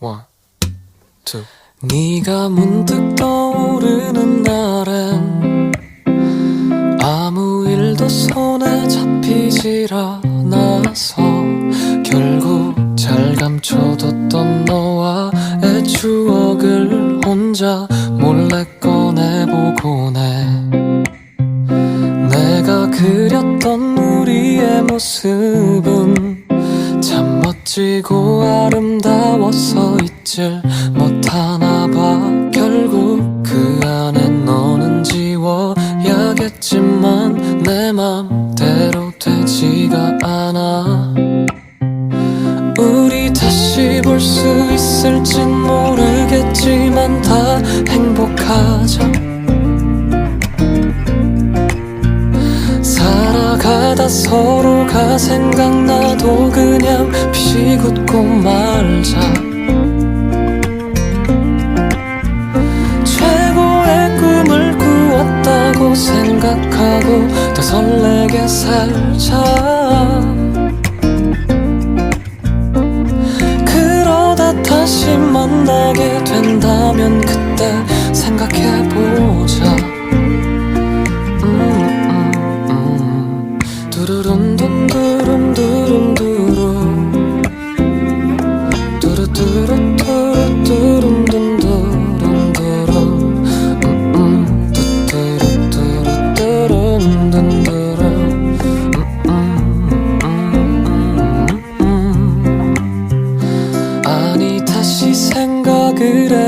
One. 네가 문득 떠오르는 날엔 아무 일도 손에 잡히질 않아서 결국 잘 감춰뒀던 너와의 추억을 혼자 몰래 꺼내보곤 해 내가 그렸던 우리의 모습은 참 멋지고 아름다워서 잊질 못하나 봐. 결국 그 안에 너는 지워야겠지만 내 맘대로 되지가 않아. 우리 다시 볼 수 있을진 모르겠지만 다 행복하자 살아가다 서로가 생각나도 그냥 피웃고 말자. 최고의 꿈을 꾸었다고 생각하고 더 설레게 살자. 그러다 다시 만나게 된다면 그때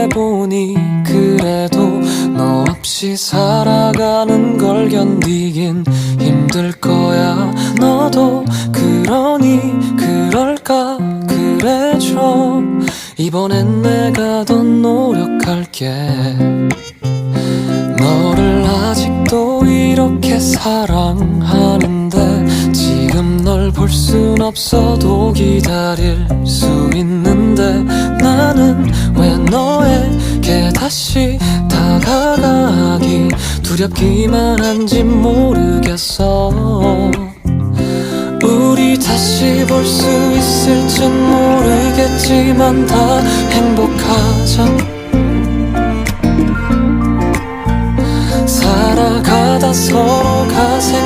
해보니 그래도 너 없이 살아가는 걸 견디긴 힘들 거야. 너도 그러니 그럴까? 그래줘. 이번엔 내가 더 노력할게. 너를 아직도 이렇게 사랑하는데 지금 널 볼 순 없어도 기다릴 수 있는데 너에게 다시 다가가기 두렵기만 한지 모르겠어. 우리 다시 볼 수 있을진 모르겠지만 다 행복하자 살아가다 서로 가 생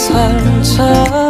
설레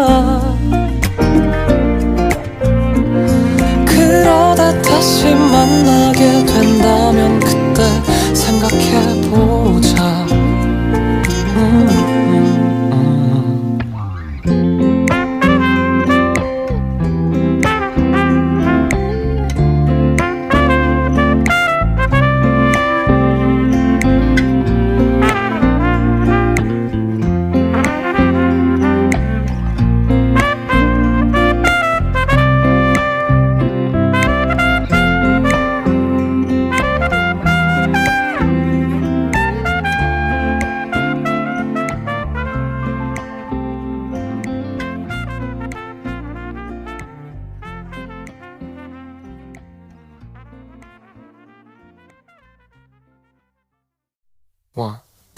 One,